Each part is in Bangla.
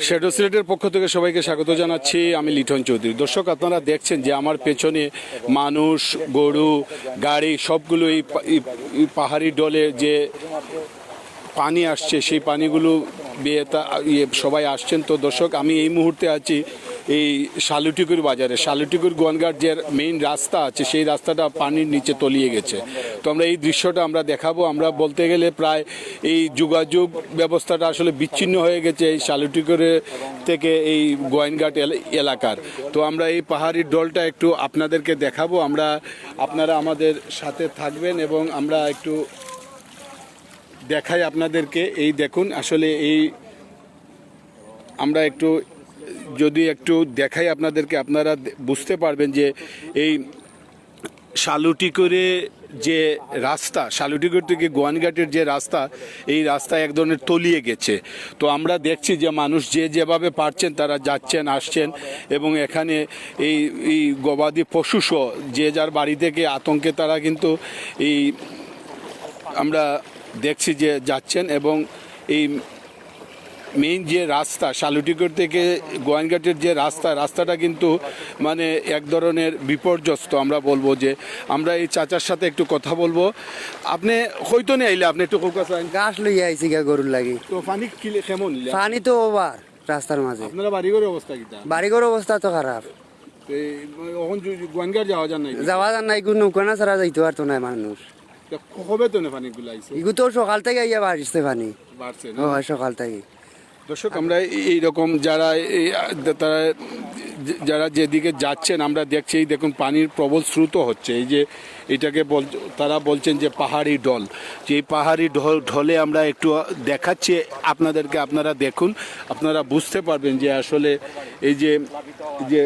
শ্যাডো সিলেটের পক্ষ থেকে সবাইকে স্বাগত জানাচ্ছি। আমি লিটন চৌধুরী। দর্শক আপনারা দেখছেন যে আমার পেছনে মানুষ গরু গাড়ি সবগুলো এই পাহাড়ি ডলে যে পানি আসছে সেই পানিগুলো বেয়ে তা- ইয়ে সবাই আসছেন। তো দর্শক আমি এই মুহূর্তে আছি এই শালুটিকুর বাজারে, শালুটিকুর গোয়ানঘাট যে মেইন রাস্তা আছে, সেই রাস্তাটা পানির নিচে তলিয়ে গেছে। তো আমরা এই দৃশ্যটা আমরা দেখাবো। আমরা বলতে গেলে প্রায় এই যোগাযোগ ব্যবস্থাটা আসলে বিচ্ছিন্ন হয়ে গেছে এই শালুটিকুরে থেকে এই গোয়াইনঘাট এল- এলাকার। তো আমরা এই পাহাড়ি ডলটা একটু আপনাদেরকে দেখাবো। আমরা, আপনারা আমাদের সাথে থাকবেন এবং আমরা একটু দেখাই আপনাদেরকে। এই দেখুন, আসলে এই আমরা একটু যদি একটু দেখাই আপনাদেরকে, আপনারা বুঝতে পারবেন যে এই শালুটি করে যে রাস্তা শালুটিকর থেকে গোয়ানঘাটের যে রাস্তা, এই রাস্তা এক ধরনের তলিয়ে গেছে। তো আমরা দেখছি যে মানুষ যে যেভাবে পারছেন তারা যাচ্ছেন, আসছেন এবং এখানে এই এই গবাদি পশুসহ যে যার বাড়ি থেকে আতঙ্কে তারা কিন্তু এই আমরা দেখছি যে যাচ্ছেন এবং এই মেইন যে রাস্তা শালুটিকর থেকে গোয়াইনঘাটের যে রাস্তা রাস্তাটা কিন্তু মানে এক ধরনের বিপর্যস্ত আমরা বলব যে আমরা এই চাচার সাথে একটু কথা বলব। আপনি হয়তো নেই আইলে আপনি একটু কৌকা চান গাছ লইয়া আইছি গা গরুর লাগি। তো পানি কিলে কেমন? পানি তো ওভার রাস্তার মাঝে। আপনারা বাড়িঘরের অবস্থা কিটা বাড়িঘর অবস্থা তো খারাপ। যাওয়া যান নাই? যাওয়া যান নাই কোনো নৌকা না ছাড়া যাইতে পারতো না মানুষ। কবে তো না পানিগুলো আইছে? ইগু তো সকাল থেকে আইয়া বাড়িছে পানি। বাড়ছে সকাল থেকে। দর্শক, আমরা এই রকম যারা তারা যারা যেদিকে যাচ্ছেন, আমরা দেখছি, এই দেখুন, পানির প্রবল স্রোত হচ্ছে। এই যে এটাকে বল, তারা বলছেন যে পাহাড়ি ঢল। যে এই পাহাড়ি ঢল, ঢলে আমরা একটু দেখাচ্ছি আপনাদেরকে, আপনারা দেখুন, আপনারা বুঝতে পারবেন যে আসলে এই যে যে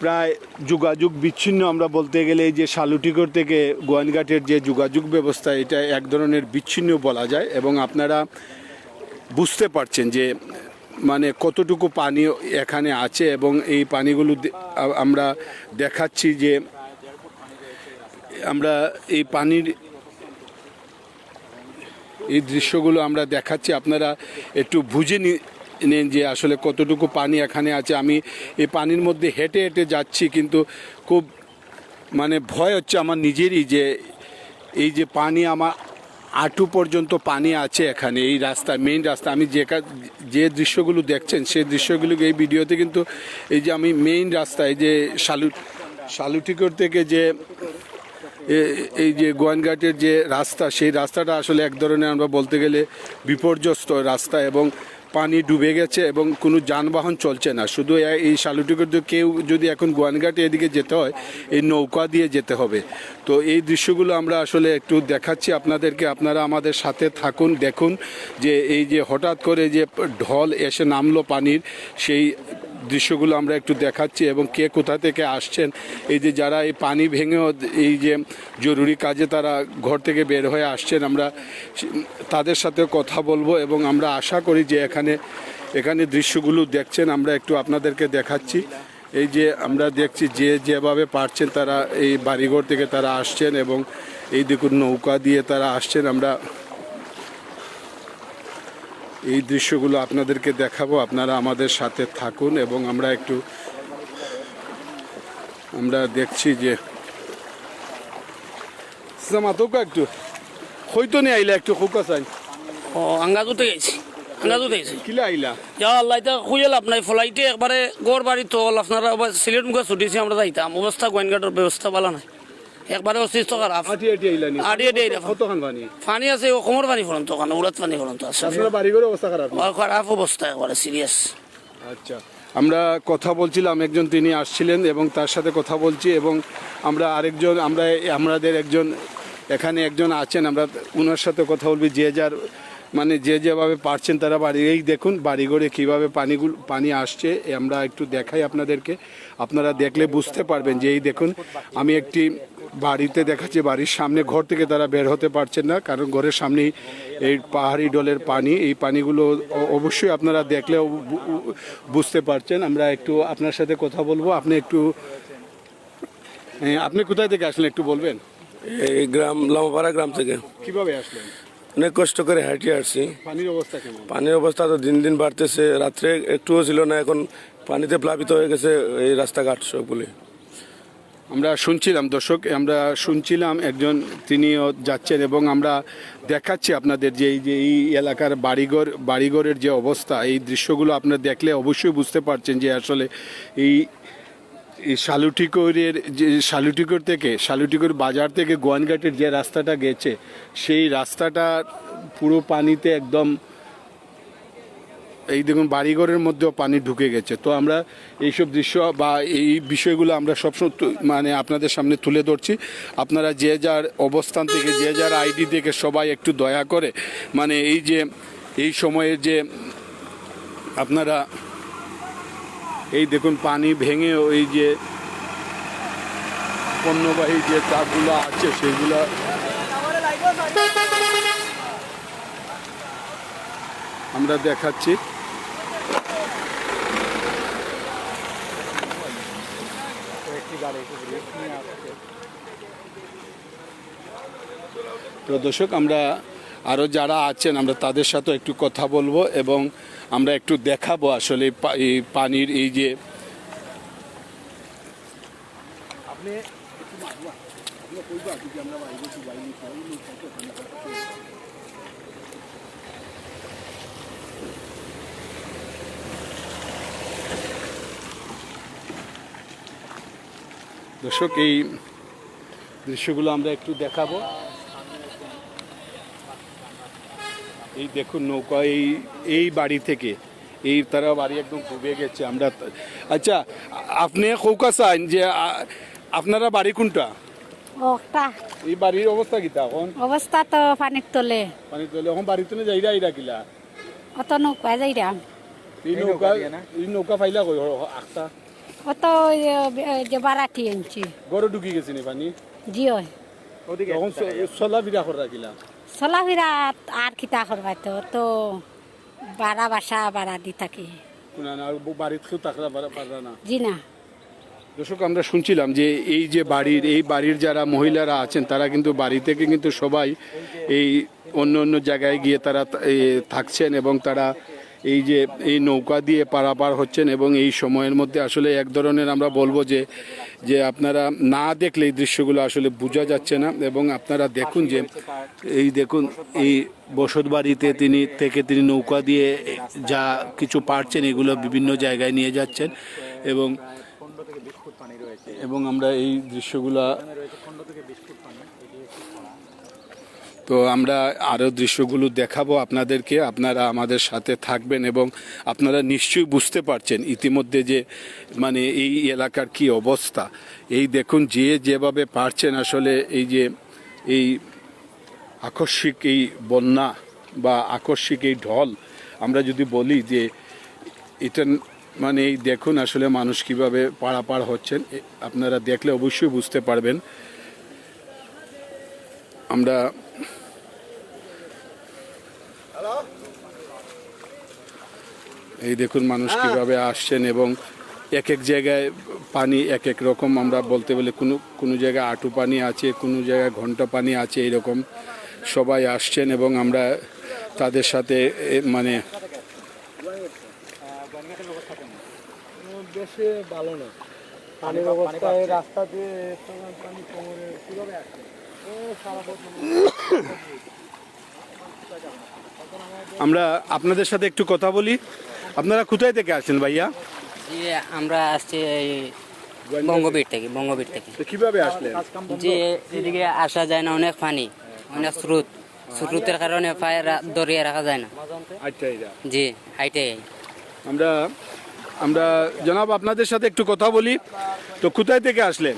প্রায় যোগাযোগ বিচ্ছিন্ন আমরা বলতে গেলে, এই যে শালুটিকর থেকে গোয়ানঘাটের যে যোগাযোগ ব্যবস্থা, এটা এক ধরনের বিচ্ছিন্ন বলা যায়। এবং আপনারা বুঝতে পারছেন যে মানে কতটুকু পানি এখানে আছে এবং এই পানিগুলো আমরা দেখাচ্ছি যে, আমরা এই পানির এই দৃশ্যগুলো আমরা দেখাচ্ছি। আপনারা একটু বুঝে নেন যে আসলে কতটুকু পানি এখানে আছে। আমি এই পানির মধ্যে হেঁটে হেঁটে যাচ্ছি কিন্তু খুব মানে ভয় হচ্ছে আমার নিজেরই যে, এই যে পানি আমার আঁটু পর্যন্ত পানি আছে এখানে, এই রাস্তা মেইন রাস্তা। আমি যে যে দৃশ্যগুলো দেখছেন সেই দৃশ্যগুলোকে এই ভিডিওতে কিন্তু এই যে আমি মেইন রাস্তায় যে শালু শালুটিকর থেকে যে এই যে গোয়ানঘাটের যে রাস্তা, সেই রাস্তাটা আসলে এক ধরনের আমরা বলতে গেলে বিপর্যস্ত রাস্তা এবং পানি ডুবে গেছে এবং কোনো যানবাহন চলছে না। শুধু এই শালুটিকর দিয়ে কেউ যদি এখন গোয়ানঘাটে এদিকে যেতে হয়, এই নৌকা দিয়ে যেতে হবে। তো এই দৃশ্যগুলো আমরা আসলে একটু দেখাচ্ছি আপনাদেরকে। আপনারা আমাদের সাথে থাকুন, দেখুন যে এই যে হঠাৎ করে যে ঢল এসে নামলো পানির, সেই দৃশ্যগুলো আমরা একটু দেখাচ্ছি এবং কে কোথা থেকে আসছেন, এই যে যারা এই পানি ভেঙেও এই যে জরুরি কাজে তারা ঘর থেকে বের হয়ে আসছেন, আমরা তাদের সাথে কথা বলব এবং আমরা আশা করি যে এখানে এখানে এখানে দৃশ্যগুলো দেখছেন, আমরা একটু আপনাদেরকে দেখাচ্ছি। এই যে আমরা দেখছি যে যেভাবে পারছেন তারা এই বাড়িঘর থেকে তারা আসছেন এবং এই দেখুন নৌকা দিয়ে তারা আসছেন। আমরা এই দৃশ্যগুলো আপনাদেরকে দেখাবো, আপনারা আমাদের সাথে থাকুন এবং আমরা একটু, আমরা দেখছি যে জামাতোকা একটু, হয়তো নি আইলা একটু খুকা চাই ও আঙ্গাজুতে গেছি। কিলা আইলা? যা আল্লাহ এটা খুঁজে লাভ নাই। ফ্লাইটে একবারে গড় বাড়ি তোল আপনারা আবার সিলেট মুখে ছুটিছি আমরা যাইতাম। অবস্থা গোয়েনঘাটের ব্যবস্থা ভালো নাই। একবারে খারাপ আটি আটি আইলা আটি আটি আইলা। কতখান পানি? পানি আছে পানি উড়াত পানি আছে। আপনার বাড়িঘর অবস্থা খারাপ? খারাপ অবস্থা একবারে সিরিয়াস আচ্ছা। আমরা কথা বলছিলাম একজন তিনি আসছিলেন এবং তার সাথে কথা বলছি এবং আমরা আরেকজন আমরা আমাদের একজন এখানে একজন আছেন আমরা ওনার সাথে কথা বলবি যে যার মানে যে যেভাবে পারছেন তারা বাড়ি এই দেখুন বাড়িঘরে কীভাবে পানিগুলো পানি আসছে আমরা একটু দেখাই আপনাদেরকে। আপনারা দেখলে বুঝতে পারবেন যে এই দেখুন আমি একটি বাড়িতে দেখাচ্ছি বাড়ির সামনে ঘর থেকে তারা বের হতে পারছেন না কারণ ঘরের সামনেই এই পাহাড়ি ডলের পানি এই পানিগুলো অবশ্যই আপনারা দেখলে বুঝতে পারছেন। আমরা একটু আপনার সাথে কথা বলব আপনি একটু আপনি কোথায় থেকে আসলেন একটু বলবেন? এই গ্রাম লামাপাড়া গ্রাম থেকে। কীভাবে আসলেন? অনেক কষ্ট করে হাঁটিয়ে আসছি। পানির অবস্থা কেমন? পানির অবস্থা তো দিন দিন বাড়তেছে রাত্রে একটুও ছিল না এখন পানিতে প্লাবিত হয়ে গেছে এই রাস্তাঘাট সবগুলি। আমরা শুনছিলাম দর্শক আমরা শুনছিলাম একজন তিনিও যাচ্ছেন এবং আমরা দেখাচ্ছি আপনাদের যে এই যে এই এলাকার বাড়িঘর বাড়িঘরের যে অবস্থা এই দৃশ্যগুলো আপনারা দেখলে অবশ্যই বুঝতে পারছেন যে আসলে এই এই শালুটিকরের যে শালুটিকর থেকে, শালুটিকর বাজার থেকে গোয়ানঘাটের যে রাস্তাটা গেছে, সেই রাস্তাটা পুরো পানিতে একদম এই দেখুন বাড়িঘরের মধ্যেও পানি ঢুকে গেছে। তো আমরা এইসব দৃশ্য বা এই বিষয়গুলো আমরা সবসময় মানে আপনাদের সামনে তুলে ধরছি। আপনারা যে যার অবস্থান থেকে, যে যার আইডি থেকে সবাই একটু দয়া করে মানে এই যে, এই সময়ের যে আপনারা এই দেখুন, পানি ভেঙে ওই যে পণ্যবাহী যে ট্রাকগুলো আছে, সেগুলো আমরা দেখাচ্ছি। তো দর্শক, আমরা আরও যারা আছেন, আমরা তাদের সাথে একটু কথা বলব এবং আমরা একটু দেখাবো আসলে এই পানির এই যে দর্শক এই দৃশ্যগুলো আমরা একটু দেখাবো। এই দেখুন নৌকা এই এই বাড়ি থেকে। এই তারা বাড়ি একদম ডুবে গেছে আমরা আচ্ছা আপনি কৌকা চান যে আপনারা বাড়ি কোনটা? এই বাড়ির অবস্থা কিতা এখন? অবস্থা তো পানির তলে। পানি তোলে এখন বাড়িতে যাইরা আইরা কিলা? অত নৌকা যাইরা। এই নৌকা এই নৌকা ফাইলা কই? আখতা? অত যে বারাটি আনছি। গড়ে ঢুকি গেছে নি পানি? জিও তখন চলা বিরা করা কিলা? চলাফেরা আর কিতা করবাই তো তো বাড়া বাসা বাড়া দি থাকি। জি না। দর্শক আমরা শুনছিলাম যে এই যে বাড়ির এই বাড়ির যারা মহিলারা আছেন তারা কিন্তু বাড়ি থেকে কিন্তু সবাই এই অন্য অন্য জায়গায় গিয়ে তারা থাকছেন এবং তারা এই যে এই নৌকা দিয়ে পারাপার হচ্ছেন এবং এই সময়ের মধ্যে আসলে এক ধরনের আমরা বলব যে যে আপনারা না দেখলে এই দৃশ্যগুলো আসলে বোঝা যাচ্ছে না এবং আপনারা দেখুন যে, এই দেখুন, এই বসত বাড়িতে তিনি থেকে তিনি নৌকা দিয়ে যা কিছু পারছেন এগুলো বিভিন্ন জায়গায় নিয়ে যাচ্ছেন এবং এবং আমরা এই দৃশ্যগুলা তো আমরা আরও দৃশ্যগুলো দেখাবো আপনাদেরকে। আপনারা আমাদের সাথে থাকবেন এবং আপনারা নিশ্চয়ই বুঝতে পারছেন ইতিমধ্যে যে মানে এই এলাকার কি অবস্থা। এই দেখুন, যে যেভাবে পারছেন আসলে এই যে, এই আকস্মিক এই বন্যা বা আকস্মিক এই ঢল, আমরা যদি বলি যে, এটা মানে এই দেখুন আসলে মানুষ কীভাবে পারাপার হচ্ছেন আপনারা দেখলে অবশ্যই বুঝতে পারবেন। আমরা এই দেখুন মানুষ কীভাবে আসছেন এবং এক এক জায়গায় পানি এক এক রকম আমরা বলতে বলে কোনো কোনো জায়গায় আটু পানি আছে কোনো জায়গায় ঘণ্টা পানি আছে এরকম সবাই আসছেন এবং আমরা তাদের সাথে এ, মানে বেশি ভালো না। পানির অবস্থায় রাস্তা দিয়ে পানি কোমরে কীভাবে আসে? আমরা আপনাদের সাথে একটু কথা বলি। আপনারা কোথায় থেকে আসছেন ভাইয়া? জি আমরা আসছি এই বঙ্গবীর থেকে বঙ্গবীর থেকে। তো কীভাবে আসলেন? যে এদিকে আসা যায় না অনেক পানি অনেক স্রোত। স্রোতের কারণে পায়ে দরিয়া রাখা যায় না। জি হাইটে আমরা আমরা জনাব আপনাদের সাথে একটু কথা বলি। তো কোথায় থেকে আসলেন?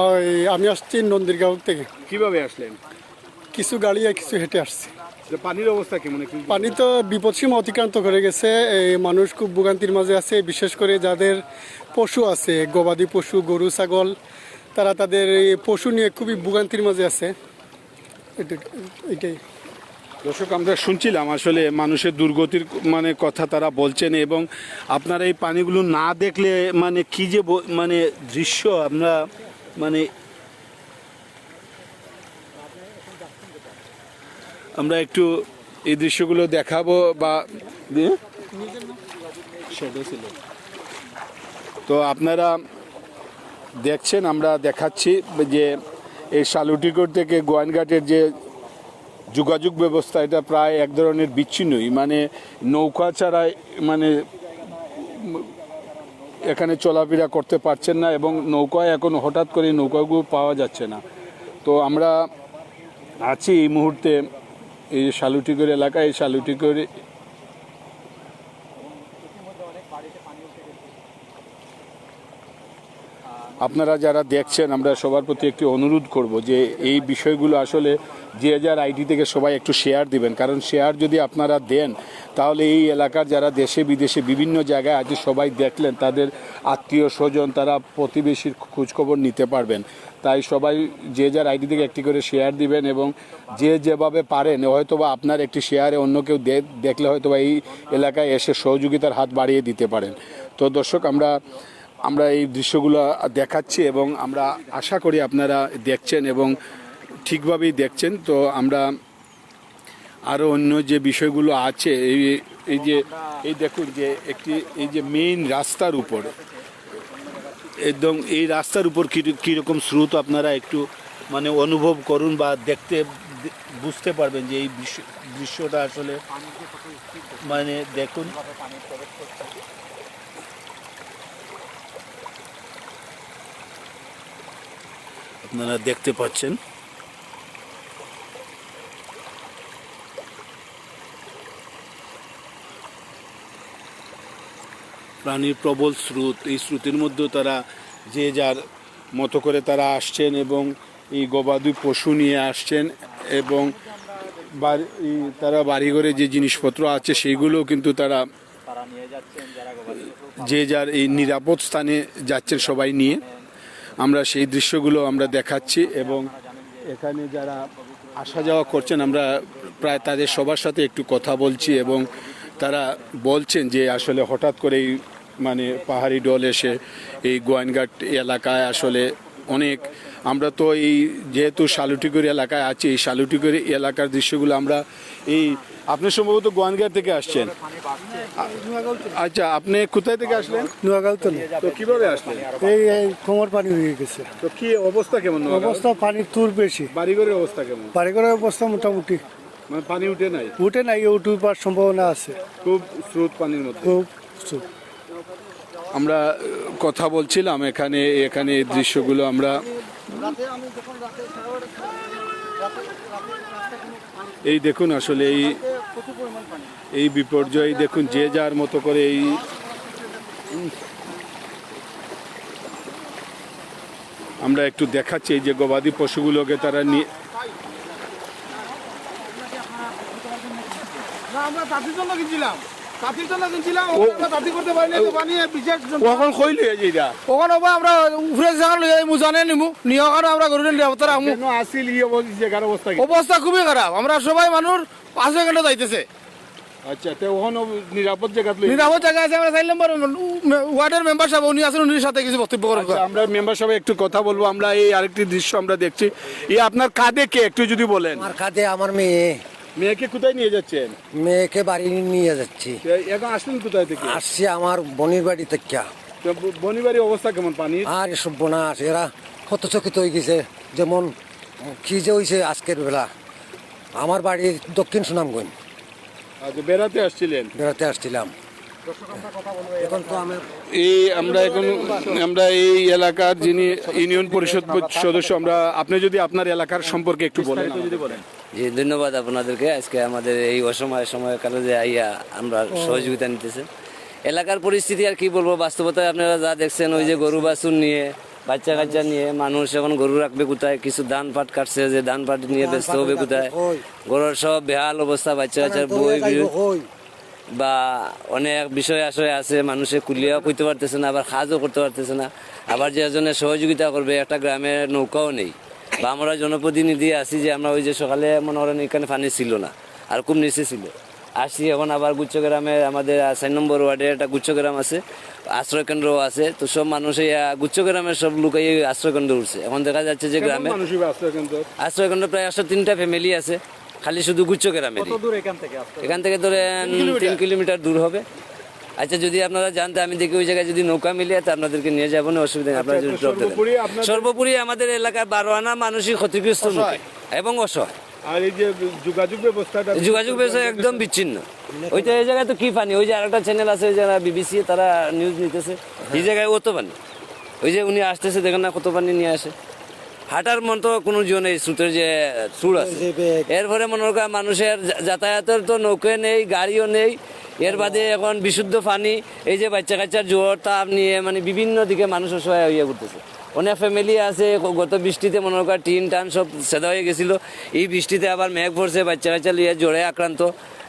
ওই আমি আসছি নন্দীরগাঁও থেকে। কীভাবে আসলেন? কিছু গাড়ি আর কিছু হেঁটে আসছি। পানির অবস্থা কেমন পানি তো বিপদসীম অতিক্রান্ত করে গেছে। এই মানুষ খুব ভোগান্তির মাঝে আছে বিশেষ করে যাদের পশু আছে গবাদি পশু গরু ছাগল তারা তাদের এই পশু নিয়ে খুবই ভোগান্তির মাঝে আছে। এটা- এটাই। দর্শক আমরা শুনছিলাম আসলে মানুষের দুর্গতির মানে কথা তারা বলছেন এবং আপনারা এই পানিগুলো না দেখলে মানে কি যে মানে দৃশ্য আমরা মানে আমরা একটু এই দৃশ্যগুলো দেখাবো বা ছিল। তো আপনারা দেখছেন আমরা দেখাচ্ছি যে এই শালুটিকোট থেকে গোয়াইনঘাটের যে যোগাযোগ ব্যবস্থা এটা প্রায় এক ধরনের বিচ্ছিন্নই। মানে নৌকা ছাড়া মানে এখানে চলাফেরা করতে পারছেন না এবং নৌকায় এখন হঠাৎ করে নৌকাগুলো পাওয়া যাচ্ছে না। তো আমরা আছি এই মুহূর্তে এই যে শালুটিকর এলাকায় এই শালুটিকর আপনারা যারা দেখছেন, আমরা সবার প্রতি একটি অনুরোধ করব যে এই বিষয়গুলো আসলে যে যার আইডি থেকে সবাই একটু শেয়ার দিবেন। কারণ শেয়ার যদি আপনারা দেন, তাহলে এই এলাকার যারা দেশে বিদেশে বিভিন্ন জায়গায় আজ সবাই দেখলেন, তাদের আত্মীয় স্বজন, তারা প্রতিবেশীর খোঁজখবর নিতে পারবেন। তাই সবাই যে যার আইডি থেকে একটি করে শেয়ার দিবেন এবং যে যেভাবে পারেন, হয়তোবা আপনার একটি শেয়ারে অন্য কেউ দেখলে হয়তোবা এই এলাকায় এসে সহযোগিতার হাত বাড়িয়ে দিতে পারেন। তো দর্শক, আমরা আমরা এই দৃশ্যগুলো দেখাচ্ছি এবং আমরা আশা করি আপনারা দেখছেন এবং ঠিকভাবেই দেখছেন। তো আমরা আরও অন্য যে বিষয়গুলো আছে, এই এই যে, এই দেখুন যে একটি, এই যে মেইন রাস্তার উপর। একদম এই রাস্তার উপর কী- কীরকম স্রোত আপনারা একটু মানে অনুভব করুন বা দেখতে, বুঝতে পারবেন যে এই দৃশ্যটা আসলে মানে দেখুন। আপনারা দেখতে পাচ্ছেন। প্রাণীর প্রবল স্রোত এই স্রোতের মধ্যেও তারা যে যার মতো করে তারা আসছেন এবং এই গবাদি পশু নিয়ে আসছেন এবং বাড়ি- তারা বাড়িঘরে যে জিনিসপত্র আছে সেইগুলোও কিন্তু তারা যে যার এই নিরাপদ স্থানে যাচ্ছেন সবাই নিয়ে। আমরা সেই দৃশ্যগুলো আমরা দেখাচ্ছি এবং এখানে যারা আসা যাওয়া করছেন, আমরা প্রায় তাদের সবার সাথে একটু কথা বলছি এবং তারা বলছেন যে আসলে হঠাৎ করেই মানে পাহাড়ি ডল এসে এই গোয়াইনঘাট এলাকায় আসলে অনেক, আমরা তো এই যেহেতু শালুটিকুরি এলাকায় আছি, এই শালুটিকুরি এলাকার দৃশ্যগুলো আমরা এই আপনি সম্ভবত গোয়াইনঘাট থেকে আসছেন। আচ্ছা আপনি কোথায় থেকে আসলেন? নোয়াগাঁওতলে তো কীভাবে আসলেন? এই এই কোমর পানি হয়ে গেছে। তো কি অবস্থা কেমন? অবস্থা পানির তুর বেশি। বাড়িঘরের অবস্থা কেমন? বাড়িঘরের অবস্থা মোটামুটি। মানে পানি উঠে নাই? উঠে নাই উঠবার সম্ভাবনা আছে। খুব স্রোত পানির মধ্যে। খুব সুখ। আমরা কথা বলছিলাম এখানে এখানে এই দৃশ্যগুলো আমরা এই দেখুন আসলে এই এই বিপর্যয় দেখুন, যে যার মতো করে এই আমরা একটু দেখাচ্ছি এই যে গবাদি পশুগুলোকে তারা নিয়ে আমরা তাদের জন্য কিনছিলাম। আমরা কখন কইলি জায়গা লই যাই নিমু। নিয়ে আমরা নিরাপত্তা আসিল ই অবস্থা জায়গার অবস্থা অবস্থা খুবই খারাপ আমরা সবাই মানুষ পাঁচ ঘণ্টা যাইতেছে। আচ্ছা তো ওখানে নিরাপদ জায়গা নিরাপদ জায়গা আছে আমরা চার নম্বর ওয়ার্ডের মেম্বার সাহেব উনি আছেন উনির সাথে কিছু বক্তব্য করব আচ্ছা, আমরা মেম্বার একটু কথা বলব। আমরা এই আরেকটি দৃশ্য আমরা দেখছি। এই আপনার কাঁধে কে একটু যদি বলেন। আমার কাঁধে আমার মেয়ে। মেয়েকে কোথায় নিয়ে যাচ্ছেন? মেয়েকে বাড়ি নিয়ে যাচ্ছি। এখন আসলেন কোথায় থেকে? আসছি আমার বনির বাড়ি থেকে তো বনিবাড়ি অবস্থা কেমন পানির? আর এসব বোনাস এরা হতচকিত হয়ে গেছে। যেমন কি যে হয়েছে আজকের বেলা। আমার বাড়ি দক্ষিণ সুনামগঞ্জ। আচ্ছা বেড়াতে আসছিলেন? বেড়াতে আসছিলাম। এখন তো এই আমরা এখন আমরা এই এলাকার যিনি ইউনিয়ন পরিষদ সদস্য আমরা আপনি যদি আপনার এলাকার সম্পর্কে একটু বলেন যদি বলেন। জি ধন্যবাদ আপনাদেরকে। আজকে আমাদের এই অসময় সময়কালে যে আইয়া আমরা সহযোগিতা নিতেছে। এলাকার পরিস্থিতি আর কি বলব? বাস্তবতায় আপনারা যা দেখছেন ওই যে গরু বাছুর নিয়ে বাচ্চা কাচ্চা নিয়ে মানুষ এখন গরু রাখবে কোথায়? কিছু ধান পাট কাটছে যে ধান পাট নিয়ে ব্যস্ত হবে কোথায়? গরুর সব বেহাল অবস্থা বাচ্চা কাচ্চার বই বা অনেক বিষয় আশয় আছে মানুষে কুলিয়াও করতে পারতেছে না আবার কাজও করতে পারতেছে না। আবার যে একজনে সহযোগিতা করবে একটা গ্রামের নৌকাও নেই। বা আমরা জনপ্রতিনিধি আছি যে আমরা ওই যে সকালে মনে করেন এখানে পানি ছিল না আর খুব নিচে ছিল। আসছি এখন আবার গুচ্ছগ্রামে আমাদের চার নম্বর ওয়ার্ডে একটা গুচ্ছগ্রাম আছে আশ্রয় কেন্দ্র আছে। তো সব মানুষ এই গুচ্ছগ্রামের সব লোক এই আশ্রয় কেন্দ্র উঠছে। এখন দেখা যাচ্ছে যে গ্রামে মানুষই আশ্রয় কেন্দ্র আশ্রয় কেন্দ্র প্রায় একশো তিনটা ফ্যামিলি আছে খালি শুধু গুচ্ছ গ্রামে এখান থেকে ধরেন তিন কিলোমিটার দূর হবে। আচ্ছা যদি আপনারা জানতে আমি দেখি ওই জায়গায় যদি নৌকা মিলে তো আপনাদেরকে নিয়ে যাব না অসুবিধা নেই আপনারা যদি drop দেবেন। সর্বোপরি আমাদের এলাকার বারো আনা মানুষই ক্ষতিগ্রস্ত এবং অসহায়। আর এই যে যোগাযোগ ব্যবস্থাটা যোগাযোগ ব্যবস্থা একদম বিচ্ছিন্ন। ওইটা এই জায়গায় তো কি পানি? ওই যে আরেকটা চ্যানেল আছে যারা বিবিসি তারা নিউজ নিতেছে। এই জায়গায় অত পানি। ওই যে উনি আসতেছে দেখেন না কত পানি নিয়ে আসে। হাঁটার মতো কোনো জন নেই স্রোতের যে সুর আছে। এরপরে মনে করেন মানুষের যাতায়াতের তো নৌকে নেই গাড়িও নেই। এর বাদে এখন বিশুদ্ধ পানি এই যে বাচ্চা কাচ্চার জোর তাপ নিয়ে মানে বিভিন্ন দিকে মানুষ অসহায় হয়ে ঘুরতেছে অনেক ফ্যামিলি আছে গত বৃষ্টিতে মনে করেন টিন টান সব সেদা হয়ে গেছিল। এই বৃষ্টিতে আবার মেঘ পড়ছে বাচ্চা কাচ্চা লিয়ে জ্বরে আক্রান্ত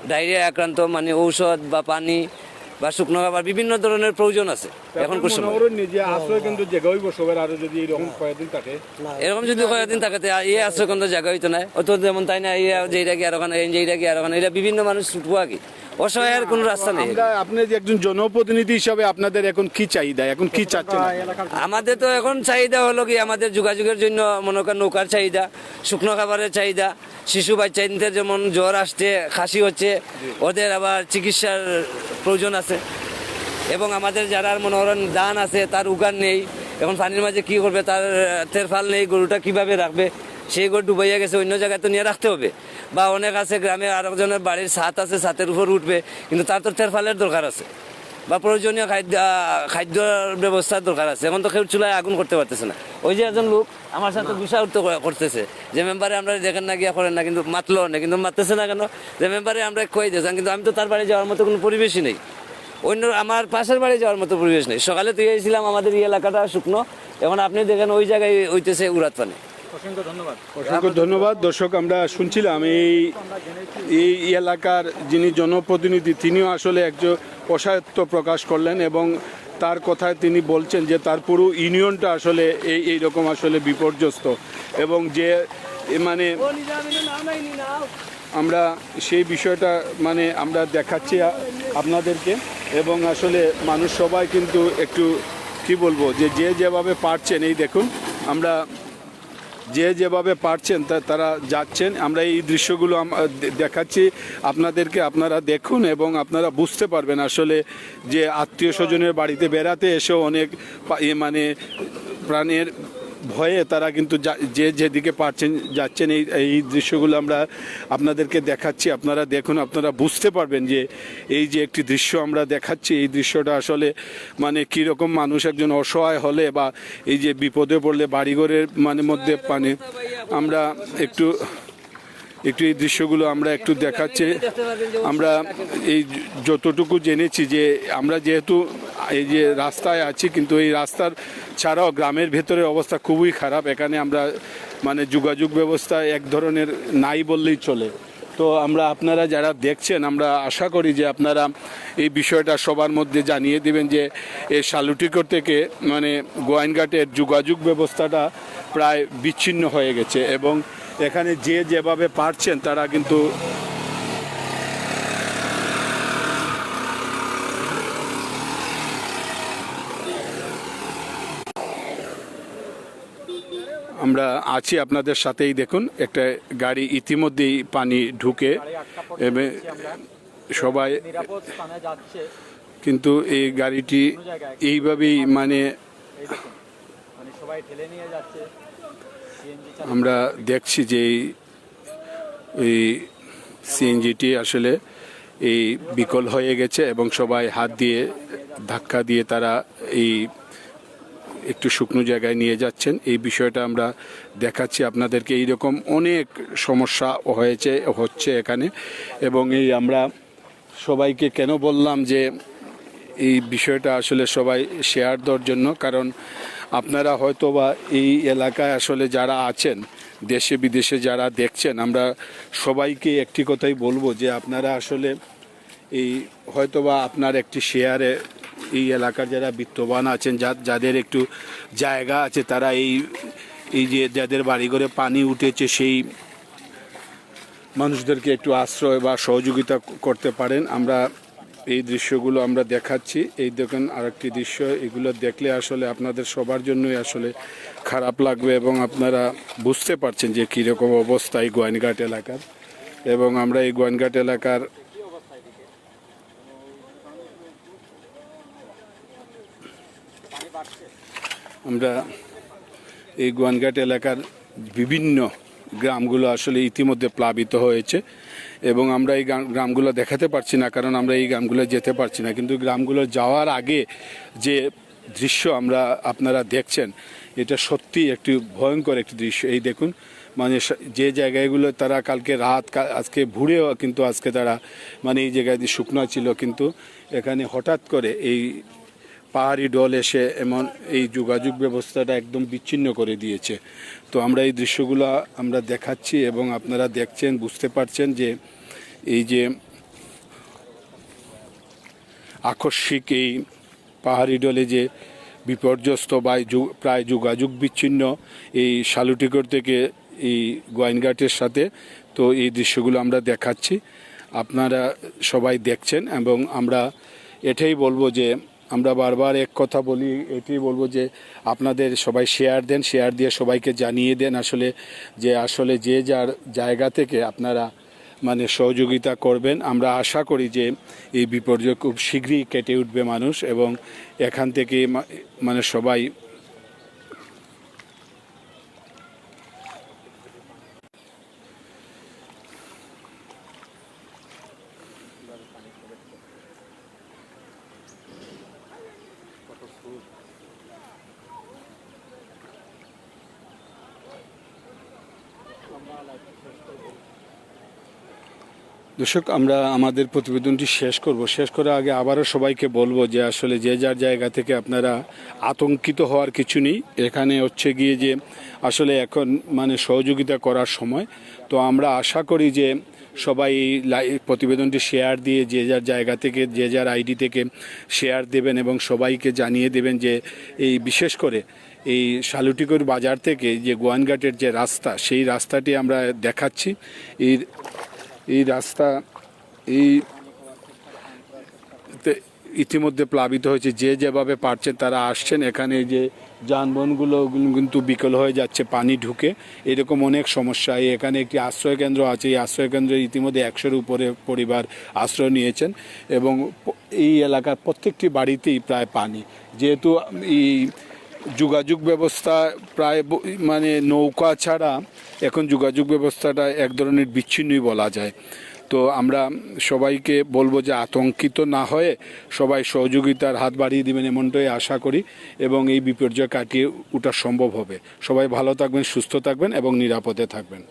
ডায়রিয়া আক্রান্ত মানে ঔষধ বা পানি বা শুকনো খাবার বিভিন্ন ধরনের প্রয়োজন আছে এখন এরকম থাকে। এরকম যদি কয়েকদিন থাকে ইয়ে আশ্রয় কেন্দ্র জায়গা হইতো না অত যেমন তাই না ইয়ে যেটা কি আর ওখানে যেটা কি আর ওখানে এটা বিভিন্ন মানুষ ছুটবো আগে অসহায়ের কোনো রাস্তা নেই। আপনি যে একজন জনপ্রতিনিধি হিসাবে আপনাদের এখন কি চাহিদা? এখন কি চাচ্ছেন আমাদের তো এখন চাহিদা হলো কি আমাদের যোগাযোগের জন্য মনে করেন নৌকার চাহিদা শুকনো খাবারের চাহিদা শিশু বাচ্চাদের যেমন জ্বর আসছে খাসি হচ্ছে ওদের আবার চিকিৎসার প্রয়োজন আছে। এবং আমাদের যারা মনে করেন দান আছে তার উগান নেই এখন পানির মাঝে কি করবে তার তেরফাল নেই গরুটা কীভাবে রাখবে? সেই গরু ডুবাইয়া গেছে, অন্য জায়গায় তো নিয়ে রাখতে হবে। বা অনেক আছে গ্রামে আরেকজনের বাড়ির ছাদ আছে ছাতের উপর উঠবে, কিন্তু তার তো তেরফালের দরকার আছে। বা প্রয়োজনীয় খাদ্য খাদ্যর ব্যবস্থার দরকার আছে। এখন তো কেউ চুলায় আগুন করতে পারতেছে না। ওই যে একজন লোক আমার সাথে উত্তর করতেছে। যে মেম্বারে আমরা দেখেন না, গিয়া করেন না, কিন্তু মাতলো না, কিন্তু মারতেছে না কেন? যে মেম্বারে আমরা কই দিয়েছেন কিন্তু আমি তো তার বাড়ি যাওয়ার মতো কোনো পরিবেশই নেই। অন্য, আমার পাশের বাড়ি যাওয়ার মতো পরিবেশ নেই। সকালে তুই এসেছিলাম আমাদের এই এলাকাটা শুকনো। এখন আপনি দেখেন, ওই জায়গায় হইতেছে উড়াত পানি। অসংখ্য ধন্যবাদ। দর্শক, আমরা শুনছিলাম এই এই এলাকার যিনি জনপ্রতিনিধি, তিনিও আসলে একজন অসায়ত্ব প্রকাশ করলেন এবং তার কথায় তিনি বলছেন যে তার পুরো ইউনিয়নটা আসলে এই এইরকম আসলে বিপর্যস্ত এবং যে মানে আমরা সেই বিষয়টা মানে আমরা দেখাচ্ছি আপনাদেরকে এবং আসলে মানুষ সবাই কিন্তু একটু কি বলব যে যে যেভাবে পারছেন, এই দেখুন, আমরা যে যেভাবে পারছেন তারা যাচ্ছেন। আমরা এই দৃশ্যগুলো দেখাচ্ছি। আপনাদেরকে আপনারা দেখুন এবং আপনারা বুঝতে পারবেন আসলে যে আত্মীয় স্বজনের বাড়িতে বেড়াতে এসেও অনেক মানে প্রাণের ভয়ে তারা কিন্তু যা- যেদিকে পারছেন, যাচ্ছেন এই এই দৃশ্যগুলো আমরা আপনাদেরকে দেখাচ্ছি। আপনারা দেখুন, আপনারা বুঝতে পারবেন যে এই যে একটি দৃশ্য আমরা দেখাচ্ছি, এই দৃশ্যটা আসলে মানে কীরকম মানুষ একজন অসহায় হলে বা এই যে বিপদে পড়লে বাড়িঘরের মানে মধ্যে পানি, আমরা একটু একটু এই দৃশ্যগুলো আমরা একটু দেখাচ্ছি। আমরা এই যতটুকু জেনেছি যে আমরা যেহেতু এই যে রাস্তায় আছি, কিন্তু এই রাস্তার ছাড়াও গ্রামের ভেতরের অবস্থা খুবই খারাপ। এখানে আমরা মানে যোগাযোগ ব্যবস্থা এক ধরনের নাই বললেই চলে। তো আমরা, আপনারা যারা দেখছেন, আমরা আশা করি যে আপনারা এই বিষয়টা সবার মধ্যে জানিয়ে দিবেন যে এই শালুটিকর থেকে মানে গোয়াইনঘাটের যোগাযোগ ব্যবস্থাটা প্রায় বিচ্ছিন্ন হয়ে গেছে এবং এখানে যে যেভাবে পারছেন, তারা কিন্তু আমরা আছি আপনাদের সাথেই দেখুন, একটা গাড়ি ইতিমধ্যেই পানি ঢুকে সবাই কিন্তু এই গাড়িটি এইভাবেই মানে আমরা দেখছি যে এই সিএনজিটি আসলে এই বিকল হয়ে গেছে এবং সবাই হাত দিয়ে ধাক্কা দিয়ে তারা এই একটু শুকনো জায়গায় নিয়ে যাচ্ছেন। এই বিষয়টা আমরা দেখাচ্ছি আপনাদেরকে। এইরকম অনেক সমস্যা হয়েছে, হচ্ছে এখানে। এবং এই আমরা সবাইকে কেন বললাম যে এই বিষয়টা আসলে সবাই শেয়ার দেওয়ার জন্য? কারণ আপনারা হয়তো বা এই এলাকায় আসলে যারা আছেন, দেশে বিদেশে যারা দেখছেন, আমরা সবাইকে একটি কথাই বলব যে আপনারা আসলে এই হয়তোবা আপনার একটি শেয়ারে এই এলাকার যারা বিত্তবান আছেন, যা যাদের একটু জায়গা আছে, তারা এই এই যে যাদের বাড়িঘরে পানি উঠেছে, সেই মানুষদেরকে একটু আশ্রয় বা সহযোগিতা করতে পারেন। আমরা এই দৃশ্যগুলো আমরা দেখাচ্ছি। এই দেখুন আরেকটি দৃশ্য। এগুলো দেখলে আসলে আপনাদের সবার জন্যই আসলে খারাপ লাগবে এবং আপনারা বুঝতে পারছেন যে কীরকম অবস্থা এই গোয়াইনঘাট এলাকার। এবং আমরা এই গোয়েনঘাট এলাকার আমরা এই গোয়ানঘাট এলাকার বিভিন্ন গ্রামগুলো আসলে ইতিমধ্যে প্লাবিত হয়েছে এবং আমরা এই গ্রাম- গ্রামগুলো দেখাতে পারছি না, কারণ আমরা এই গ্রামগুলো যেতে পারছি না। কিন্তু গ্রামগুলো যাওয়ার আগে যে দৃশ্য আমরা আপনারা দেখছেন, এটা সত্যি একটি ভয়ঙ্কর একটি দৃশ্য। এই দেখুন মানে যে জায়গাগুলো তারা কালকে রাত আজকে ভুড়েও কিন্তু আজকে তারা মানে এই জায়গায় শুকনো ছিল, কিন্তু এখানে হঠাৎ করে এই পাহাড়ি ডল এসে এমন এই যোগাযোগ ব্যবস্থাটা একদম বিচ্ছিন্ন করে দিয়েছে। তো আমরা এই দৃশ্যগুলো আমরা দেখাচ্ছি এবং আপনারা দেখছেন, বুঝতে পারছেন যে এই যে আকস্মিক এই পাহাড়ি ডলে যে বিপর্যস্ত বা প্রায় যোগাযোগ বিচ্ছিন্ন এই শালুটিকর থেকে এই গোয়াইনঘাটের সাথে, তো এই দৃশ্যগুলো আমরা দেখাচ্ছি। আপনারা সবাই দেখছেন এবং আমরা এটাই বলব যে আমরা বারবার এক কথা বলি, এটি বলব যে আপনাদের সবাই শেয়ার দেন শেয়ার দিয়ে সবাইকে জানিয়ে দেন আসলে যে আসলে যে যার জায়গা থেকে আপনারা মানে সহযোগিতা করবেন। আমরা আশা করি যে এই বিপর্যয় খুব শীঘ্রই কেটে উঠবে মানুষ এবং এখান থেকে মানে সবাই দর্শক, আমরা আমাদের প্রতিবেদনটি শেষ করব। শেষ করার আগে আবারও সবাইকে বলব যে আসলে যে যার জায়গা থেকে আপনারা আতঙ্কিত হওয়ার কিছু নেই। এখানে হচ্ছে গিয়ে যে আসলে এখন মানে সহযোগিতা করার সময়। তো আমরা আশা করি যে সবাই প্রতিবেদনটি শেয়ার দিয়ে যে যার জায়গা থেকে, যে যার আইডি থেকে শেয়ার দেবেন এবং সবাইকে জানিয়ে দেবেন যে এই বিশেষ করে এই শালুটিকুর বাজার থেকে যে গোয়ানঘাটের যে রাস্তা, সেই রাস্তাটি আমরা দেখাচ্ছি। এই এই রাস্তা, এই ইতিমধ্যে প্লাবিত হয়েছে। যে যেভাবে পারছেন তারা আসছেন। এখানে যে যানবাহনগুলো কিন্তু বিকল হয়ে যাচ্ছে, পানি ঢুকে। এরকম অনেক সমস্যা। এখানে একটি আশ্রয় কেন্দ্র আছে। এই আশ্রয় কেন্দ্রে ইতিমধ্যে একশোর উপরে পরিবার আশ্রয় নিয়েছেন এবং এই এলাকার প্রত্যেকটি বাড়িতেই প্রায় পানি। যেহেতু এই যোগাযোগ ব্যবস্থা প্রায় মানে নৌকা ছাড়া এখন যোগাযোগ ব্যবস্থাটা এক ধরনের বিচ্ছিন্নই বলা যায়। তো আমরা সবাইকে বলব যে আতঙ্কিত না হয়ে সবাই সহযোগিতার হাত বাড়িয়ে দেবেন এমনটাই আশা করি এবং এই বিপর্যয় কাটিয়ে ওঠা সম্ভব হবে। সবাই ভালো থাকবেন, সুস্থ থাকবেন এবং নিরাপদে থাকবেন।